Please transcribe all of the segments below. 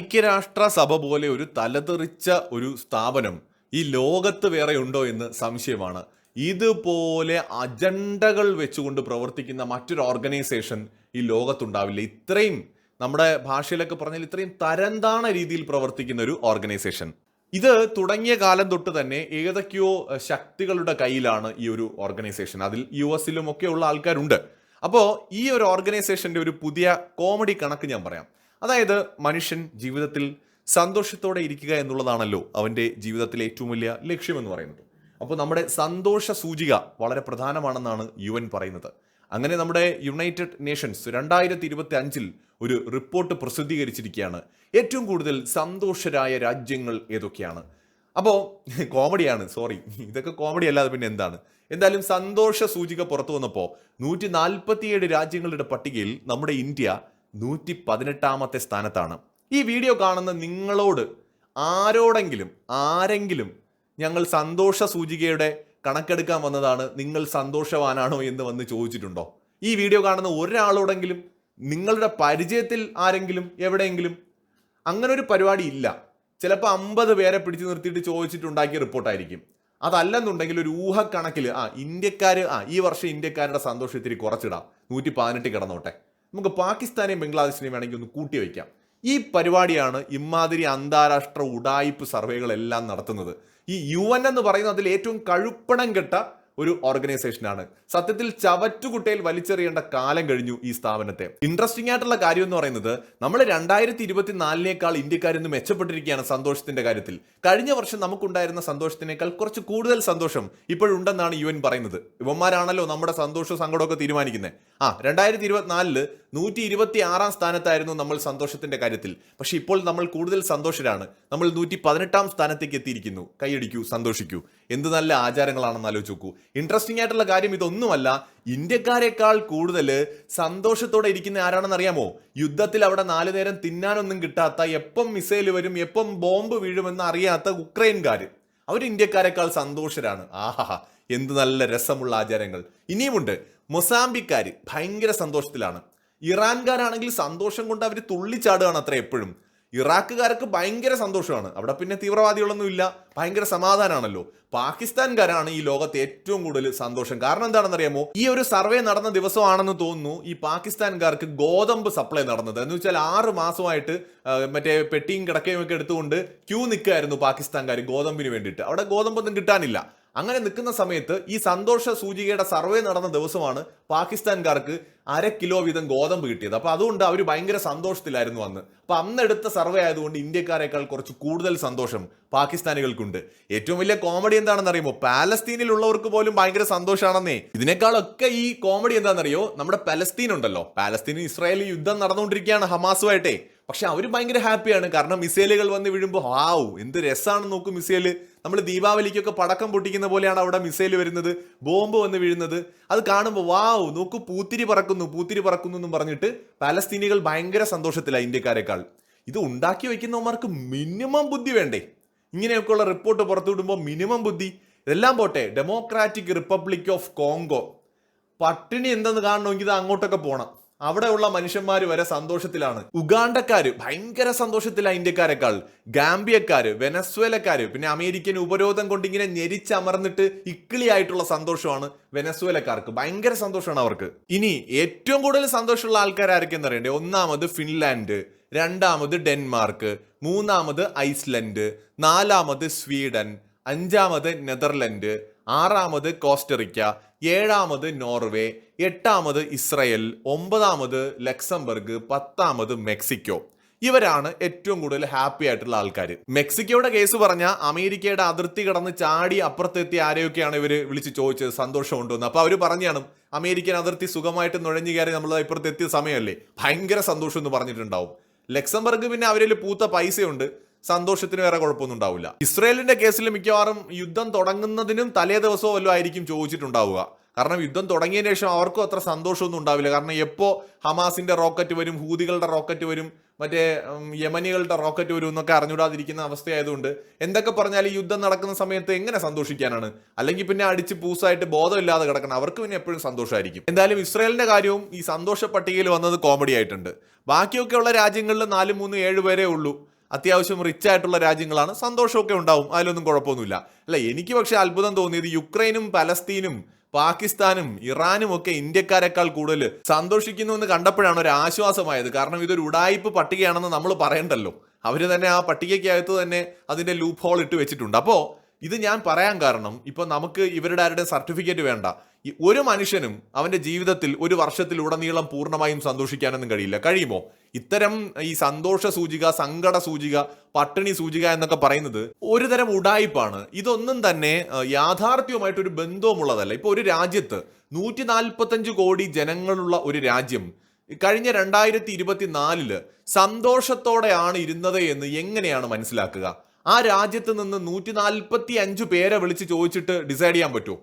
ഐക്യരാഷ്ട്ര സഭ പോലെ ഒരു തലതെറിച്ച ഒരു സ്ഥാപനം ഈ ലോകത്ത് വേറെ ഉണ്ടോ എന്ന് സംശയമാണ്. ഇതുപോലെ അജണ്ടകൾ വെച്ചുകൊണ്ട് പ്രവർത്തിക്കുന്ന മറ്റൊരു ഓർഗനൈസേഷൻ ഈ ലോകത്തുണ്ടാവില്ല. ഇത്രയും നമ്മുടെ ഭാഷയിലൊക്കെ പറഞ്ഞാൽ ഇത്രയും തരംതാണ രീതിയിൽ പ്രവർത്തിക്കുന്ന ഒരു ഓർഗനൈസേഷൻ. ഇത് തുടങ്ങിയ കാലം തൊട്ട് തന്നെ ഏതൊക്കെയോ ശക്തികളുടെ കയ്യിലാണ് ഈ ഒരു ഓർഗനൈസേഷൻ. അതിൽ യു എസിലും ഒക്കെ ഉള്ള ആൾക്കാരുണ്ട്. അപ്പോൾ ഈ ഒരു ഓർഗനൈസേഷന്റെ ഒരു പുതിയ കോമഡി കണക്ക് ഞാൻ പറയാം. അതായത് മനുഷ്യൻ ജീവിതത്തിൽ സന്തോഷത്തോടെ ഇരിക്കുക എന്നുള്ളതാണല്ലോ അവന്റെ ജീവിതത്തിലെ ഏറ്റവും വലിയ ലക്ഷ്യമെന്ന് പറയുന്നത്. അപ്പോൾ നമ്മുടെ സന്തോഷ സൂചിക വളരെ പ്രധാനമാണെന്നാണ് യു എൻ പറയുന്നത്. അങ്ങനെ നമ്മുടെ യുണൈറ്റഡ് നേഷൻസ് രണ്ടായിരത്തി ഇരുപത്തി അഞ്ചിൽ ഒരു റിപ്പോർട്ട് പ്രസിദ്ധീകരിച്ചിരിക്കുകയാണ്. ഏറ്റവും കൂടുതൽ സന്തോഷരായ രാജ്യങ്ങൾ ഏതൊക്കെയാണ്? അപ്പോൾ കോമഡിയാണ് സോറി. ഇതൊക്കെ കോമഡി അല്ലാതെ പിന്നെ എന്താണ്? എന്തായാലും സന്തോഷ സൂചിക പുറത്തു വന്നപ്പോൾ നൂറ്റി നാൽപ്പത്തിയേഴ് രാജ്യങ്ങളുടെ പട്ടികയിൽ നമ്മുടെ ഇന്ത്യ നൂറ്റി പതിനെട്ടാമത്തെ സ്ഥാനത്താണ്. ഈ വീഡിയോ കാണുന്ന നിങ്ങളോട് ആരോടെങ്കിലും ആരെങ്കിലും ഞങ്ങൾ സന്തോഷ സൂചികയുടെ കണക്കെടുക്കാൻ വന്നതാണ് നിങ്ങൾ സന്തോഷവാനാണോ എന്ന് വന്ന് ചോദിച്ചിട്ടുണ്ടോ? ഈ വീഡിയോ കാണുന്ന ഒരാളോടെങ്കിലും നിങ്ങളുടെ പരിചയത്തിൽ ആരെങ്കിലും എവിടെയെങ്കിലും അങ്ങനെ ഒരു പരിപാടി ഇല്ല. ചിലപ്പോൾ അമ്പത് പേരെ പിടിച്ചു നിർത്തിയിട്ട് ചോദിച്ചിട്ടുണ്ടാക്കിയ റിപ്പോർട്ടായിരിക്കും. അതല്ലെന്നുണ്ടെങ്കിൽ ഒരു ഊഹക്കണക്കിൽ ആ ഇന്ത്യക്കാർ ആ ഈ വർഷം ഇന്ത്യക്കാരുടെ സന്തോഷം ഇത്തിരി കുറച്ചിടാം. നൂറ്റി പതിനെട്ട് കിടന്നോട്ടെ. നമുക്ക് പാകിസ്ഥാനെയും ബംഗ്ലാദേശിനെയും വേണമെങ്കിൽ ഒന്ന് കൂട്ടി വയ്ക്കാം. ഈ പരിപാടിയാണ് ഇമാതിരി അന്താരാഷ്ട്ര ഉഡായിപ്പ് സർവേകളെല്ലാം നടത്തുന്നത്. ഈ യു എൻ എന്ന് പറയുന്നത് അതിൽ ഏറ്റവും കഴുപ്പണം കെട്ട ഒരു ഓർഗനൈസേഷൻ ആണ് സത്യത്തിൽ ചവറ്റുകുട്ടയിൽ വലിച്ചെറിയേണ്ട കാലം കഴിഞ്ഞു ഈ സ്ഥാപനത്തെ. ഇൻട്രസ്റ്റിംഗ് ആയിട്ടുള്ള കാര്യം എന്ന് പറയുന്നത് നമ്മൾ രണ്ടായിരത്തി ഇരുപത്തിനാലിനേക്കാൾ ഇന്ത്യക്കാരിന്ന് മെച്ചപ്പെട്ടിരിക്കുകയാണ് സന്തോഷത്തിന്റെ കാര്യത്തിൽ. കഴിഞ്ഞ വർഷം നമുക്കുണ്ടായിരുന്ന സന്തോഷത്തിനേക്കാൾ കുറച്ച് കൂടുതൽ സന്തോഷം ഇപ്പോഴുണ്ടെന്നാണ് യു എൻ പറയുന്നത്. ഇവന്മാരാണല്ലോ നമ്മുടെ സന്തോഷവും സങ്കടമൊക്കെ തീരുമാനിക്കുന്നത് ആ രണ്ടായിരത്തി ഇരുപത്തിനാലിൽ നൂറ്റി ഇരുപത്തി ആറാം സ്ഥാനത്തായിരുന്നു നമ്മൾ സന്തോഷത്തിന്റെ കാര്യത്തിൽ. പക്ഷെ ഇപ്പോൾ നമ്മൾ കൂടുതൽ സന്തോഷരാണ്. നമ്മൾ നൂറ്റി പതിനെട്ടാം സ്ഥാനത്തേക്ക് എത്തിയിരിക്കുന്നു. കൈയടിക്കൂ സന്തോഷിക്കൂ. എന്ത് നല്ല ആചാരങ്ങളാണെന്ന് ആലോചിച്ച് നോക്കൂ ഇൻട്രസ്റ്റിംഗ് ആയിട്ടുള്ള കാര്യം ഇതൊന്നുമല്ല. ഇന്ത്യക്കാരെക്കാൾ കൂടുതൽ സന്തോഷത്തോടെ ഇരിക്കുന്ന ആരാണെന്ന് അറിയാമോ? യുദ്ധത്തിൽ അവിടെ നാലു നേരം തിന്നാനൊന്നും കിട്ടാത്ത എപ്പം മിസൈൽ വരും എപ്പം ബോംബ് വീഴുമെന്ന് അറിയാത്ത ഉക്രൈൻകാർ അവർ ഇന്ത്യക്കാരെക്കാൾ സന്തോഷരാണ്. ആഹാ എന്ത് നല്ല രസമുള്ള ആചാരങ്ങൾ. ഇനിയുമുണ്ട്. മൊസാമ്പിക്കാർ ഭയങ്കര സന്തോഷത്തിലാണ്. ഇറാൻകാരാണെങ്കിൽ സന്തോഷം കൊണ്ട് അവർ തുള്ളിച്ചാടുകയാണ് അത്ര എപ്പോഴും. ഇറാഖുകാർക്ക് ഭയങ്കര സന്തോഷമാണ്. അവിടെ പിന്നെ തീവ്രവാദികളൊന്നും ഇല്ല. ഭയങ്കര സമാധാനമാണല്ലോ പാകിസ്ഥാൻകാരാണ് ഈ ലോകത്തെ ഏറ്റവും കൂടുതൽ സന്തോഷം. കാരണം എന്താണെന്നറിയാമോ? ഈ ഒരു സർവേ നടന്ന ദിവസമാണെന്ന് തോന്നുന്നു ഈ പാകിസ്ഥാൻകാർക്ക് ഗോതമ്പ് സപ്ലൈ നടന്നത്. എന്ന് വെച്ചാൽ ആറ് മാസമായിട്ട് മറ്റേ പെട്ടിയും കിടക്കയും ഒക്കെ എടുത്തുകൊണ്ട് ക്യൂ നിൽക്കുകയായിരുന്നു പാകിസ്ഥാൻകാർ ഗോതമ്പിന് വേണ്ടിയിട്ട്. അവിടെ ഗോതമ്പൊന്നും കിട്ടാനില്ല. അങ്ങനെ നിൽക്കുന്ന സമയത്ത് ഈ സന്തോഷ സൂചികയുടെ സർവേ നടന്ന ദിവസമാണ് പാകിസ്ഥാൻകാർക്ക് അര കിലോ വീതം ഗോതമ്പ് കിട്ടിയത്. അപ്പോൾ അതുകൊണ്ട് അവർ ഭയങ്കര സന്തോഷത്തിലായിരുന്നു അന്ന്. അപ്പോൾ അന്ന് എടുത്ത സർവേ ആയതുകൊണ്ട് ഇന്ത്യക്കാരെക്കാൾ കുറച്ച് കൂടുതൽ സന്തോഷം പാകിസ്ഥാനികൾക്കുണ്ട്. ഏറ്റവും വലിയ കോമഡി എന്താണെന്ന് അറിയുമോ പാലസ്തീനിലുള്ളവർക്ക് പോലും ഭയങ്കര സന്തോഷമാണെന്നേ ഇതിനേക്കാളൊക്കെ ഈ കോമഡി എന്താണെന്നറിയോ? നമ്മുടെ പലസ്തീൻ ഉണ്ടല്ലോ പാലസ്തീനും ഇസ്രായേലും യുദ്ധം നടന്നുകൊണ്ടിരിക്കുകയാണ് ഹമാസുമായിട്ടേ. പക്ഷെ അവർ ഭയങ്കര ഹാപ്പിയാണ്. കാരണം മിസൈലുകൾ വന്ന് വീഴുമ്പോൾ ഹാവ് എന്ത് രസമാണ് നോക്കും മിസൈൽ. നമ്മൾ ദീപാവലിക്കൊക്കെ പടക്കം പൊട്ടിക്കുന്ന പോലെയാണ് അവിടെ മിസൈൽ വരുന്നത് ബോംബ് വന്ന് വീഴുന്നത്. അത് കാണുമ്പോൾ വാവ് നോക്കൂ പൂത്തിരി പറക്കുന്നു പൂത്തിരി പറക്കുന്നു എന്നും പറഞ്ഞിട്ട് പാലസ്തീനികൾ ഭയങ്കര സന്തോഷത്തിലാണ് ഇന്ത്യക്കാരെക്കാൾ. ഇത് ഉണ്ടാക്കി വെക്കുന്നവന്മാർക്ക് മിനിമം ബുദ്ധി വേണ്ടേ? ഇങ്ങനെയൊക്കെയുള്ള റിപ്പോർട്ട് പുറത്തുവിടുമ്പോൾ മിനിമം ബുദ്ധി. ഇതെല്ലാം പോട്ടെ ഡെമോക്രാറ്റിക് റിപ്പബ്ലിക് ഓഫ് കോങ്കോ പട്ടിണി എന്തെന്ന് കാണണമെങ്കിൽ ഇത് അങ്ങോട്ടൊക്കെ പോണം. അവിടെയുള്ള മനുഷ്യന്മാർ വരെ സന്തോഷത്തിലാണ്. ഉഗാണ്ടക്കാർ ഭയങ്കര സന്തോഷത്തിലാണ് ഇന്ത്യക്കാരെക്കാൾ. ഗാംബിയക്കാർ വെനസ്വേലക്കാർ പിന്നെ അമേരിക്കൻ ഉപരോധം കൊണ്ട് ഇങ്ങനെ ഞെരിച്ചമർന്നിട്ട് ഇക്കിളിയായിട്ടുള്ള സന്തോഷമാണ് വെനസ്വേലക്കാർക്ക്. ഭയങ്കര സന്തോഷമാണ് അവർക്ക്. ഇനി ഏറ്റവും കൂടുതൽ സന്തോഷമുള്ള ആൾക്കാർ ആരൊക്കെയെന്ന് അറിയണ്ടേ? ഒന്നാമത് ഫിൻലാൻഡ് രണ്ടാമത് ഡെൻമാർക്ക് മൂന്നാമത് ഐസ്ലൻഡ് നാലാമത് സ്വീഡൻ അഞ്ചാമത് നെതർലൻഡ് ആറാമത് കോസ്റ്ററിക്ക ഏഴാമത് നോർവേ എട്ടാമത് ഇസ്രയേൽ ഒമ്പതാമത് ലക്സംബർഗ് പത്താമത് മെക്സിക്കോ. ഇവരാണ് ഏറ്റവും കൂടുതൽ ഹാപ്പി ആയിട്ടുള്ള ആൾക്കാർ മെക്സിക്കോയുടെ കേസ് പറഞ്ഞാൽ അമേരിക്കയുടെ അതിർത്തി കടന്ന് ചാടി അപ്പുറത്തെത്തി ആരെയൊക്കെയാണ് ഇവർ വിളിച്ച് ചോദിച്ചത്? സന്തോഷമുണ്ടെന്ന്. അപ്പോൾ അപ്പൊ അവർ പറഞ്ഞാണ് അമേരിക്കൻ അതിർത്തി സുഖമായിട്ട് നുഴഞ്ഞു കയറി നമ്മൾ ഇപ്പുറത്തെത്തിയ സമയമല്ലേ? ഭയങ്കര സന്തോഷം എന്ന് പറഞ്ഞിട്ടുണ്ടാവും. ലക്സംബർഗ് പിന്നെ അവരിൽ പൂത്ത പൈസയുണ്ട്. സന്തോഷത്തിന് വേറെ കുഴപ്പമൊന്നും ഉണ്ടാവില്ല. ഇസ്രയേലിന്റെ കേസിൽ മിക്കവാറും യുദ്ധം തുടങ്ങുന്നതിനും തലേ ദിവസവും വല്ലതും ആയിരിക്കും ചോദിച്ചിട്ടുണ്ടാവുക. കാരണം യുദ്ധം തുടങ്ങിയതിന് ശേഷം അവർക്കും അത്ര സന്തോഷമൊന്നും ഉണ്ടാവില്ല. കാരണം എപ്പോ ഹമാസിന്റെ റോക്കറ്റ് വരും ഹൂതികളുടെ റോക്കറ്റ് വരും മറ്റേ യമനികളുടെ റോക്കറ്റ് വരും എന്നൊക്കെ അറിഞ്ഞുകൂടാതിരിക്കുന്ന അവസ്ഥയായതുകൊണ്ട് എന്തൊക്കെ പറഞ്ഞാൽ ഈ യുദ്ധം നടക്കുന്ന സമയത്ത് എങ്ങനെ സന്തോഷിക്കാനാണ്? അല്ലെങ്കിൽ പിന്നെ അടിച്ച് പൂസായിട്ട് ബോധമില്ലാതെ കിടക്കണം. അവർക്ക് പിന്നെ എപ്പോഴും സന്തോഷമായിരിക്കും. എന്തായാലും ഇസ്രയേലിന്റെ കാര്യവും ഈ സന്തോഷ പട്ടികയിൽ വന്നത് കോമഡി ആയിട്ടുണ്ട്. ബാക്കിയൊക്കെ ഉള്ള രാജ്യങ്ങളിൽ നാല് മൂന്ന് ഏഴ് പേരേ ഉള്ളൂ. അത്യാവശ്യം റിച്ച് ആയിട്ടുള്ള രാജ്യങ്ങളാണ്. സന്തോഷമൊക്കെ ഉണ്ടാവും. അതിലൊന്നും കുഴപ്പമൊന്നുമില്ല. അല്ല എനിക്ക് പക്ഷേ അത്ഭുതം തോന്നിയത് യുക്രൈനും പലസ്തീനും പാകിസ്ഥാനും ഇറാനും ഒക്കെ ഇന്ത്യക്കാരെക്കാൾ കൂടുതൽ സന്തോഷിക്കുന്നു എന്ന് കണ്ടപ്പോഴാണ് ഒരു ആശ്വാസമായത്. കാരണം ഇതൊരു ഉടായ്പ് പട്ടികയാണെന്ന് നമ്മൾ പറയണ്ടല്ലോ. അവർ തന്നെ ആ പട്ടികയ്ക്കകത്ത് തന്നെ അതിന്റെ ലൂപ്പ് ഹോൾ ഇട്ട് വെച്ചിട്ടുണ്ട്. അപ്പോ ഇത് ഞാൻ പറയാൻ കാരണം ഇപ്പോൾ നമുക്ക് ഇവരുടെ ആരുടെ സർട്ടിഫിക്കറ്റ് വേണ്ട. ഒരു മനുഷ്യനും അവന്റെ ജീവിതത്തിൽ ഒരു വർഷത്തിൽ ഉടനീളം പൂർണമായും സന്തോഷിക്കാനൊന്നും കഴിയില്ല. കഴിയുമോ? ഇത്തരം ഈ സന്തോഷ സൂചിക സങ്കട സൂചിക പട്ടിണി സൂചിക എന്നൊക്കെ പറയുന്നത് ഒരു തരം ഉടായിപ്പാണ്. ഇതൊന്നും തന്നെ യാഥാർത്ഥ്യവുമായിട്ടൊരു ബന്ധവുമുള്ളതല്ല. ഇപ്പോൾ ഒരു രാജ്യത്ത് നൂറ്റി നാൽപ്പത്തഞ്ച് കോടി ജനങ്ങളുള്ള ഒരു രാജ്യം കഴിഞ്ഞ രണ്ടായിരത്തി ഇരുപത്തിനാലിൽ സന്തോഷത്തോടെയാണ് ഇരുന്നത് എന്ന് എങ്ങനെയാണ് മനസ്സിലാക്കുക? ആ രാജ്യത്ത് നിന്ന് നൂറ്റി നാൽപ്പത്തി അഞ്ച് പേരെ വിളിച്ച് ചോദിച്ചിട്ട് ഡിസൈഡ് ചെയ്യാൻ പറ്റുമോ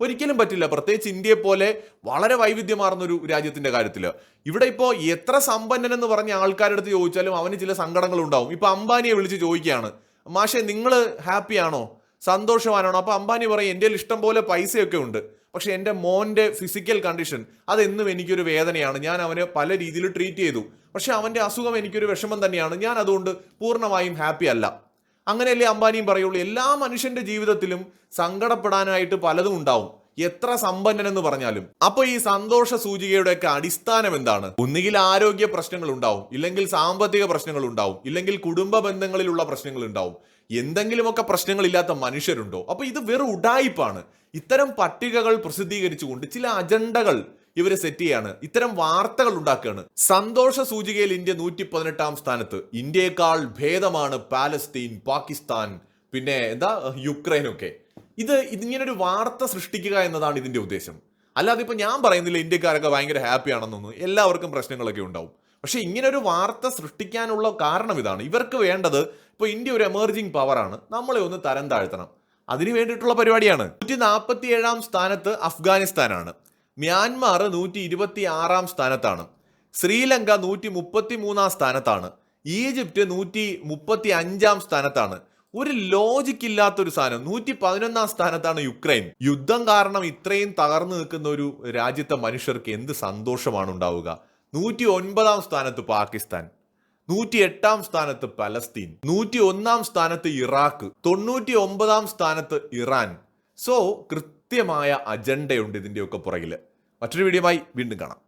ഒരിക്കലും പറ്റില്ല. പ്രത്യേകിച്ച് ഇന്ത്യയെ പോലെ വളരെ വൈവിധ്യമാർന്ന ഒരു രാജ്യത്തിന്റെ കാര്യത്തിൽ ഇവിടെ ഇപ്പോൾ എത്ര സമ്പന്നൻ എന്ന് പറഞ്ഞ ആൾക്കാരുടെ അടുത്ത് ചോദിച്ചാലും അവന് ചില സങ്കടങ്ങൾ ഉണ്ടാവും ഇപ്പൊ അംബാനിയെ വിളിച്ച് ചോദിക്കുകയാണ്. മാഷെ നിങ്ങൾ ഹാപ്പിയാണോ സന്തോഷവാനാണോ? അപ്പൊ അംബാനി പറയും എന്റെ ഇഷ്ടം പോലെ പൈസയൊക്കെ ഉണ്ട്. പക്ഷെ എന്റെ മോന്റെ ഫിസിക്കൽ കണ്ടീഷൻ അതെന്നും എനിക്കൊരു വേദനയാണ്. ഞാൻ അവനെ പല രീതിയിൽ ട്രീറ്റ് ചെയ്തു. പക്ഷെ അവന്റെ അസുഖം എനിക്കൊരു വിഷമം തന്നെയാണ്. ഞാൻ അതുകൊണ്ട് പൂർണമായും ഹാപ്പി അല്ല. അങ്ങനെയല്ലേ അംബാനിയും പറയുള്ളൂ. എല്ലാ മനുഷ്യന്റെ ജീവിതത്തിലും സങ്കടപ്പെടാനായിട്ട് പലതും ഉണ്ടാവും. എത്ര സമ്പന്നനെന്ന് പറഞ്ഞാലും. അപ്പൊ ഈ സന്തോഷ സൂചികയുടെ ഒക്കെ അടിസ്ഥാനം എന്താണ്? ഒന്നുകിൽ ആരോഗ്യ പ്രശ്നങ്ങൾ ഉണ്ടാവും ഇല്ലെങ്കിൽ സാമ്പത്തിക പ്രശ്നങ്ങൾ ഉണ്ടാവും ഇല്ലെങ്കിൽ കുടുംബ ബന്ധങ്ങളിലുള്ള പ്രശ്നങ്ങൾ ഉണ്ടാവും. എന്തെങ്കിലുമൊക്കെ പ്രശ്നങ്ങളില്ലാത്ത മനുഷ്യരുണ്ടോ? അപ്പൊ ഇത് വെറും ഉഡായിപ്പാണ് ഇത്തരം പട്ടികകൾ പ്രസിദ്ധീകരിച്ചുകൊണ്ട് ചില അജണ്ടകൾ ഇവർ സെറ്റ് ചെയ്യാണ്. ഇത്തരം വാർത്തകൾ ഉണ്ടാക്കുകയാണ്. സന്തോഷ സൂചികയിൽ ഇന്ത്യ നൂറ്റി പതിനെട്ടാം സ്ഥാനത്ത്. ഇന്ത്യയെക്കാൾ ഭേദമാണ് പാലസ്തീൻ പാകിസ്ഥാൻ പിന്നെ എന്താ യുക്രൈനൊക്കെ ഇത് ഇതിങ്ങനൊരു വാർത്ത സൃഷ്ടിക്കുക എന്നതാണ് ഇതിന്റെ ഉദ്ദേശം. അല്ലാതെ ഇപ്പൊ ഞാൻ പറയുന്നില്ല ഇന്ത്യക്കാരൊക്കെ ഭയങ്കര ഹാപ്പി ആണെന്നൊന്നും. എല്ലാവർക്കും പ്രശ്നങ്ങളൊക്കെ ഉണ്ടാവും. പക്ഷെ ഇങ്ങനെ ഒരു വാർത്ത സൃഷ്ടിക്കാനുള്ള കാരണം ഇതാണ്. ഇവർക്ക് വേണ്ടത് ഇപ്പൊ ഇന്ത്യ ഒരു എമർജിംഗ് പവറാണ് നമ്മളെ ഒന്ന് തരം താഴ്ത്തണം. അതിനു വേണ്ടിയിട്ടുള്ള പരിപാടിയാണ്. നൂറ്റി നാൽപ്പത്തി ഏഴാം സ്ഥാനത്ത് അഫ്ഗാനിസ്ഥാനാണ്. മ്യാൻമാർ നൂറ്റി ഇരുപത്തി ആറാം സ്ഥാനത്താണ്. ശ്രീലങ്ക നൂറ്റി മുപ്പത്തി മൂന്നാം സ്ഥാനത്താണ്. ഈജിപ്റ്റ് നൂറ്റി മുപ്പത്തി അഞ്ചാം സ്ഥാനത്താണ്. ഒരു ലോജിക് ഇല്ലാത്തൊരു സാധനം. നൂറ്റി പതിനൊന്നാം സ്ഥാനത്താണ് യുക്രൈൻ. യുദ്ധം കാരണം ഇത്രയും തകർന്നു നിൽക്കുന്ന ഒരു രാജ്യത്തെ മനുഷ്യർക്ക് എന്ത് സന്തോഷമാണ് ഉണ്ടാവുക? നൂറ്റി ഒൻപതാം സ്ഥാനത്ത് പാകിസ്ഥാൻ. നൂറ്റി എട്ടാം സ്ഥാനത്ത് പലസ്തീൻ. നൂറ്റി ഒന്നാം സ്ഥാനത്ത് ഇറാഖ്. തൊണ്ണൂറ്റി ഒമ്പതാം സ്ഥാനത്ത് ഇറാൻ. സോ കൃത്യമായ അജണ്ടയുണ്ട് ഇതിന്റെയൊക്കെ പുറകിൽ മറ്റൊരു വീഡിയോയുമായി വീണ്ടും കാണാം.